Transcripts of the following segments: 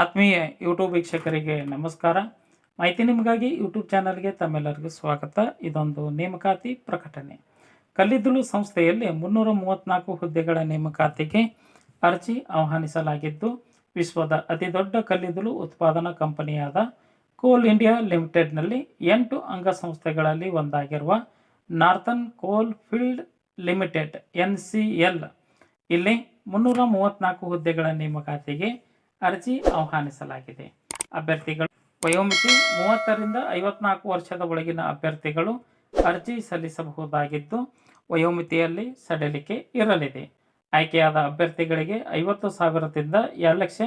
ಆತ್ಮೀಯ ಯೂಟ್ಯೂಬ್ ವೀಕ್ಷಕರಿಗೆ ನಮಸ್ಕಾರ. ಮಾಹಿತಿ ನಿಮಗಾಗಿ ಯೂಟ್ಯೂಬ್ ಚಾನಲ್ಗೆ ತಮ್ಮೆಲ್ಲರಿಗೂ ಸ್ವಾಗತ. ಇದೊಂದು ನೇಮಕಾತಿ ಪ್ರಕಟಣೆ. ಕಲ್ಲಿದ್ದಲು ಸಂಸ್ಥೆಯಲ್ಲಿ ಮುನ್ನೂರ ಮೂವತ್ನಾಲ್ಕು ಹುದ್ದೆಗಳ ನೇಮಕಾತಿಗೆ ಅರ್ಜಿ ಆಹ್ವಾನಿಸಲಾಗಿದ್ದು, ವಿಶ್ವದ ಅತಿದೊಡ್ಡ ಕಲ್ಲಿದ್ದಲು ಉತ್ಪಾದನಾ ಕಂಪನಿಯಾದ ಕೋಲ್ ಇಂಡಿಯಾ ಲಿಮಿಟೆಡ್ನಲ್ಲಿ ಎಂಟು ಅಂಗಸಂಸ್ಥೆಗಳಲ್ಲಿ ಒಂದಾಗಿರುವ ನಾರ್ತನ್ ಕೋಲ್ ಫೀಲ್ಡ್ ಲಿಮಿಟೆಡ್, ಎನ್ ಇಲ್ಲಿ ಮುನ್ನೂರ ಮೂವತ್ತ್ನಾಲ್ಕು ಹುದ್ದೆಗಳ ನೇಮಕಾತಿಗೆ ಅರ್ಜಿ ಆಹ್ವಾನಿಸಲಾಗಿದೆ. ಅಭ್ಯರ್ಥಿಗಳು ವಯೋಮಿತಿ ಮೂವತ್ತರಿಂದ ಐವತ್ನಾಲ್ಕು ವರ್ಷದ ಒಳಗಿನ ಅಭ್ಯರ್ಥಿಗಳು ಅರ್ಜಿ ಸಲ್ಲಿಸಬಹುದಾಗಿದ್ದು, ವಯೋಮಿತಿಯಲ್ಲಿ ಸಡಿಲಿಕೆ ಇರಲಿದೆ. ಆಯ್ಕೆಯಾದ ಅಭ್ಯರ್ಥಿಗಳಿಗೆ ಐವತ್ತು ಸಾವಿರದಿಂದ ಎರಡು ಲಕ್ಷ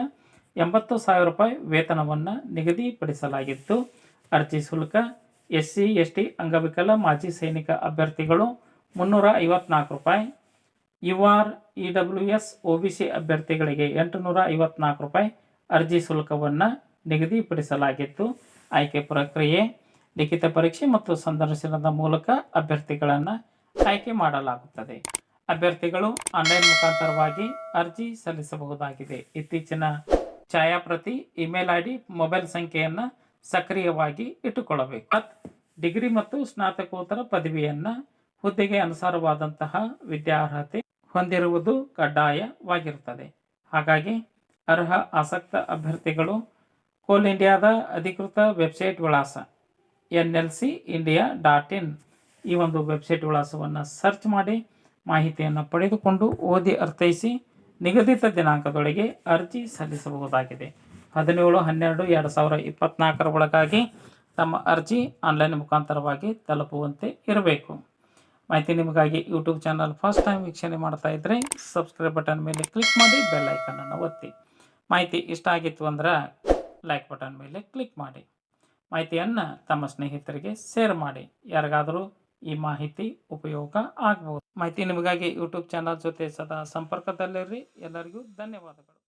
ಎಂಬತ್ತು ಸಾವಿರ ರೂಪಾಯಿ ವೇತನವನ್ನು ನಿಗದಿಪಡಿಸಲಾಗಿದ್ದು, ಅರ್ಜಿ ಶುಲ್ಕ ಎಸ್ ಸಿ ಎಸ್ ಟಿ ಅಂಗವಿಕಲ ಮಾಜಿ ಸೈನಿಕ ಅಭ್ಯರ್ಥಿಗಳು ಮುನ್ನೂರ ಐವತ್ನಾಲ್ಕು ರೂಪಾಯಿ U R E W S, O B C ಅಭ್ಯರ್ಥಿಗಳಿಗೆ ಎಂಟುನೂರ ಐವತ್ನಾಲ್ಕು ರೂಪಾಯಿ ಅರ್ಜಿ ಶುಲ್ಕವನ್ನು ನಿಗದಿಪಡಿಸಲಾಗಿತ್ತು. ಆಯ್ಕೆ ಪ್ರಕ್ರಿಯೆ, ಲಿಖಿತ ಪರೀಕ್ಷೆ ಮತ್ತು ಸಂದರ್ಶನದ ಮೂಲಕ ಅಭ್ಯರ್ಥಿಗಳನ್ನು ಆಯ್ಕೆ ಮಾಡಲಾಗುತ್ತದೆ. ಅಭ್ಯರ್ಥಿಗಳು ಆನ್ಲೈನ್ ಮುಖಾಂತರವಾಗಿ ಅರ್ಜಿ ಸಲ್ಲಿಸಬಹುದಾಗಿದೆ. ಇತ್ತೀಚಿನ ಛಾಯಾಪ್ರತಿ, ಇಮೇಲ್ ಐ ಡಿ ಮೊಬೈಲ್ ಸಂಖ್ಯೆಯನ್ನು ಸಕ್ರಿಯವಾಗಿ ಇಟ್ಟುಕೊಳ್ಳಬೇಕು. ಡಿಗ್ರಿ ಮತ್ತು ಸ್ನಾತಕೋತ್ತರ ಪದವಿಯನ್ನು ಹುದ್ದೆಗೆ ಅನುಸಾರವಾದಂತಹ ವಿದ್ಯಾರ್ಹತೆ ಹೊಂದಿರುವುದು ಕಡ್ಡಾಯವಾಗಿರುತ್ತದೆ. ಹಾಗಾಗಿ ಅರ್ಹ ಆಸಕ್ತ ಅಭ್ಯರ್ಥಿಗಳು ಕೋಲ್ ಇಂಡಿಯಾದ ಅಧಿಕೃತ ವೆಬ್ಸೈಟ್ ವಿಳಾಸ N L C India dot in ಈ ಒಂದು ವೆಬ್ಸೈಟ್ ವಿಳಾಸವನ್ನು ಸರ್ಚ್ ಮಾಡಿ ಮಾಹಿತಿಯನ್ನು ಪಡೆದುಕೊಂಡು ಓದಿ ಅರ್ಥೈಸಿ ನಿಗದಿತ ದಿನಾಂಕದೊಳಗೆ ಅರ್ಜಿ ಸಲ್ಲಿಸಬಹುದಾಗಿದೆ. ಹದಿನೇಳು, ಹನ್ನೆರಡು, ಎರಡು ಸಾವಿರ ಇಪ್ಪತ್ತ್ನಾಲ್ಕರ ಒಳಗಾಗಿ ತಮ್ಮ ಅರ್ಜಿ ಆನ್ಲೈನ್ ಮುಖಾಂತರವಾಗಿ ತಲುಪುವಂತೆ ಇರಬೇಕು. ಮಾಹಿತಿ ನಿಮಗಾಗಿ ಯೂಟ್ಯೂಬ್ ಚಾನಲ್ ಫಸ್ಟ್ ಟೈಮ್ ವೀಕ್ಷಣೆ ಮಾಡ್ತಾ ಇದ್ರೆ ಸಬ್ಸ್ಕ್ರೈಬ್ ಬಟನ್ ಮೇಲೆ ಕ್ಲಿಕ್ ಮಾಡಿ ಬೆಲ್ ಐಕನನ್ನು ಒತ್ತಿ. ಮಾಹಿತಿ ಇಷ್ಟ ಆಗಿತ್ತು ಅಂದ್ರೆ ಲೈಕ್ ಬಟನ್ ಮೇಲೆ ಕ್ಲಿಕ್ ಮಾಡಿ. ಮಾಹಿತಿಯನ್ನು ತಮ್ಮ ಸ್ನೇಹಿತರಿಗೆ ಶೇರ್ ಮಾಡಿ. ಯಾರಿಗಾದರೂ ಈ ಮಾಹಿತಿ ಉಪಯೋಗ ಆಗ್ಬೋದು. ಮಾಹಿತಿ ನಿಮಗಾಗಿ ಯೂಟ್ಯೂಬ್ ಚಾನಲ್ ಜೊತೆ ಸದಾ ಸಂಪರ್ಕದಲ್ಲಿರ್ರಿ ಎಲ್ಲರಿಗೂ ಧನ್ಯವಾದಗಳು.